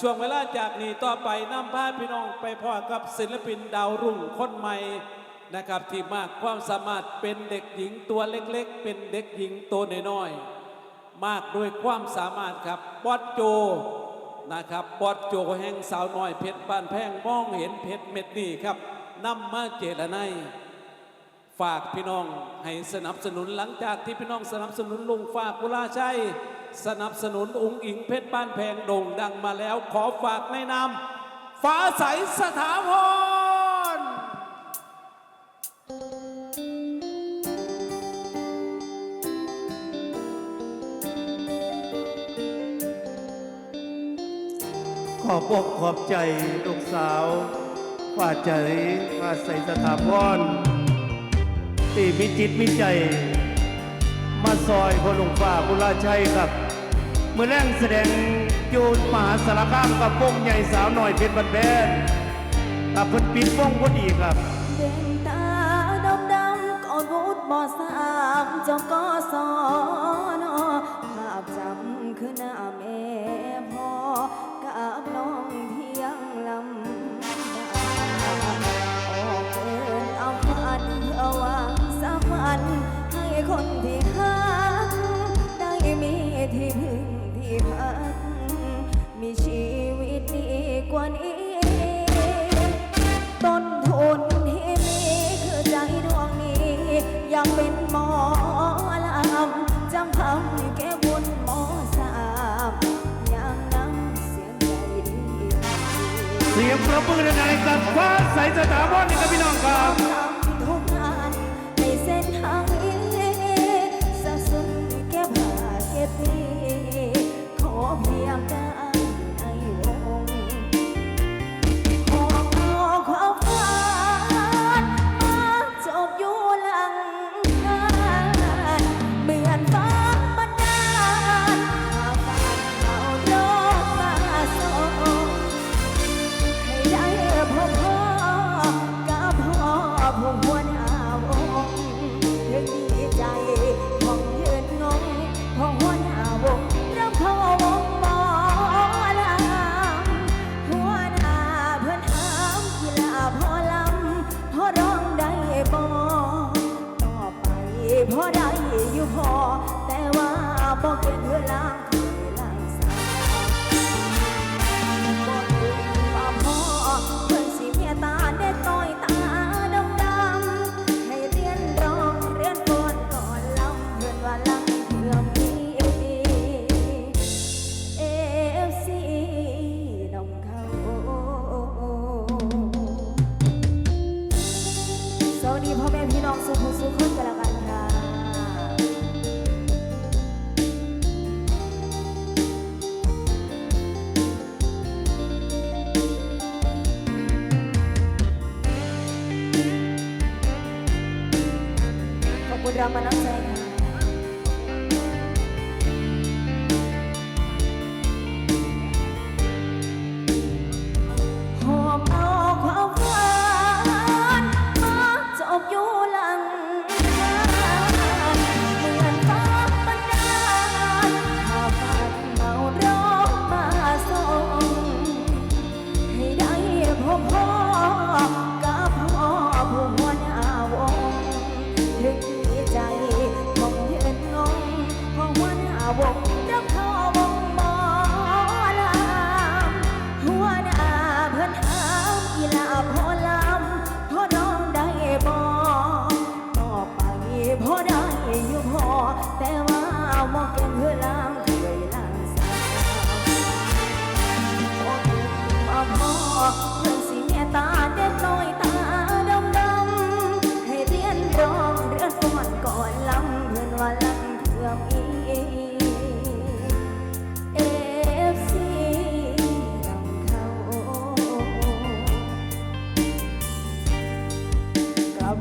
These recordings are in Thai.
ช่วงเวลาจากนี้ต่อไปนำพาพี่น้องไปพ่อกับศิลปินดาวรุ่งคนใหม่นะครับที่มากความสามารถเป็นเด็กหญิงตัวเล็กๆ เป็นเด็กหญิงตัวน้อยๆมากด้วยความสามารถครับบอสโจนะครับบอสโจแห่งสาวน้อยเพชรบ้านแพงมองเห็นเพชรเม็ดนี่ครับนำมาเจรไนยฝากพี่น้องให้สนับสนุนหลังจากที่พี่น้องสนับสนุนลุงฝากกุลาชัย สนับสนุนองค์อิงเพชรบ้านแพงโด่งดังมาแล้วขอฝากในนามฟ้าใสสถาพรขอบอกขอบใจลูกสาวฝ่าใจฝ่าใสสถาพรที่มีจิตมีใจ มาซอยพอหลวงฝ่าบุราชัยครับ มื่อแรงแสดงโยนมหาสารคามกับป้งใหญ่สาวหน่อยเพชรบันแบนกับเพิ่นปิดป้งพอดีครับเด่นตาดำดำก่อนพูดบ่สามจบก็สอนอภาพจำ มีชีวิตดีกว่านี้ ต้นทุนที่มีคือใจดวงนี้อยากเป็นหมอลำจำคำแก้บุญหมอสามอย่างน้ำเสียงใจดีเสียงประมือในกับฟ้าใสสถาพรนี่ครับพี่น้องครับ ทำทุกงานในเส้นทางนี้สะสุนแก้ผ้าเก็บดีขอเพียงได้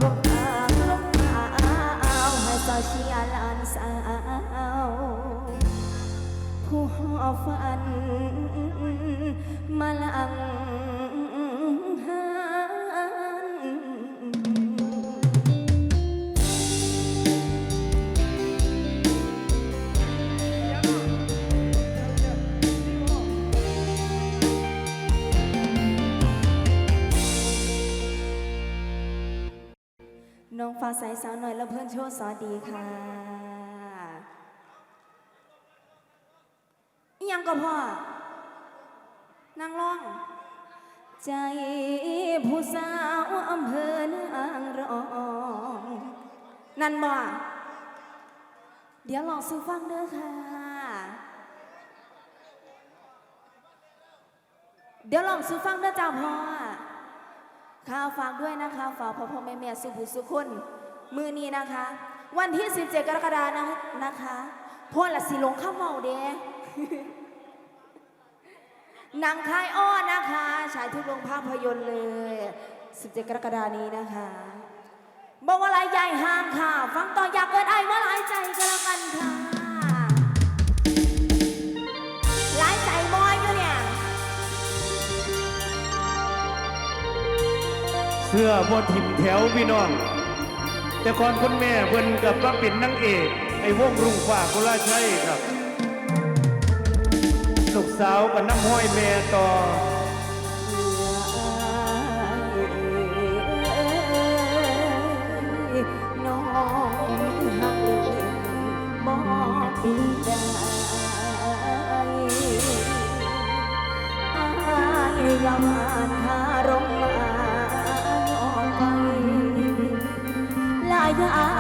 บอกทาลงมาเอาให้สาเชียร์หลานสาว ผู้หอฝันมาลัง ฟ้าใสสาวหน่อยและเพื่อนโชว์สวัสดีค่ะยังก็พ่อนางร้อง ใจผู้สาวอำเภอนางรอง นั่นบ่เดี๋ยวลองซื้อฟังเด้อค่ะ เดี๋ยวลองซื้อฟังเด้อจ้าพ่อ ข่าวฝากด้วยนะคะฝากพ่อพ่อแม่แม่สุภุสุคน มือนี้นะคะ วันที่ 17 กรกฎานะนะคะพ่อละสิลงข้าวเมาเด้นังคายอ้อนะคะฉายทุกโรงภาพยนตร์เลย 17 กรกฎานี้นะคะบอกว่าลายใหญ่ห้ามค่ะ ฟังต่ออยากเอินไอว่าหลายใจก็แล้วกันค่ะ เสื้อบนถิ่มแถวพี่น้อง แต่ก่อนคุณแม่เพิ่นกับว่าเป็นนางเอก ไอ้วงรุ่งฟ้ากุลาชัยครับลูกสาวกับน้ำห้อยแม่ต่ออายยามานคารม ลา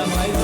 Bye-bye.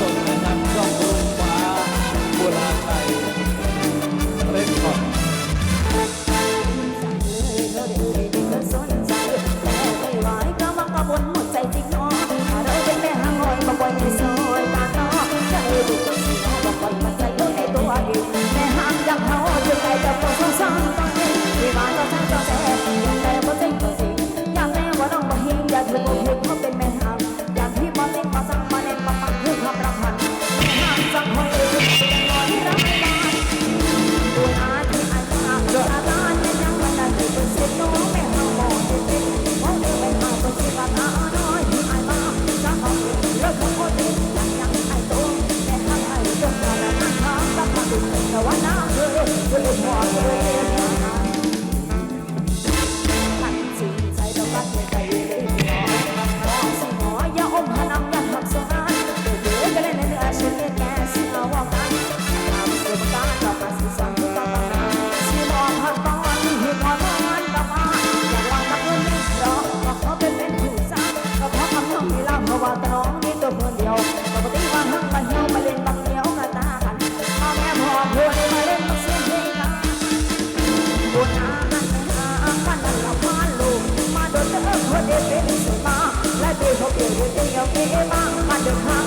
บ้างกันเดินทาง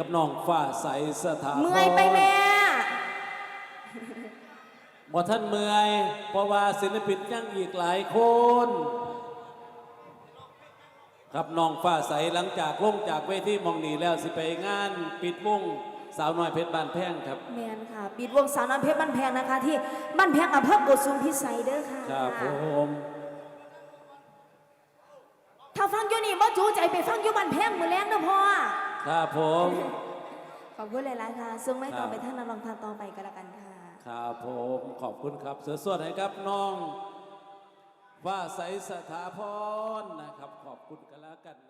กับน้องฝ้าใสสถาเมื่อยไปแม่บอท่านเมื่อย เพราะว่าศิลปินยังอีกหลายคน ครับน้องฝ้าใสหลังจากลงจากเวทีมองนีแล้วสิไปงานปิดวงสาวน้อยเพชรบ้านแพงครับ แมนค่ะ ปิดวงสาวน้อยเพชรบ้านแพงนะคะ ที่บ้านแพงอำเภอโกสุมพิสัยเด้อค่ะครับผมถ้าฟังอยู่นี่บ่จูใจไปฟังอยู่บ้านแพงมือแรงนะพ่อ ครับผม ขอบคุณหลายๆค่ะซึ่งไม่ต่อครับไปท่านนำลองทานต่อไปก็แล้วกันค่ะ ครับผมขอบคุณครับ เสือสวดให้ครับน้องว่าใสสถาพรนะครับ ขอบคุณกันแล้วกันนะครับ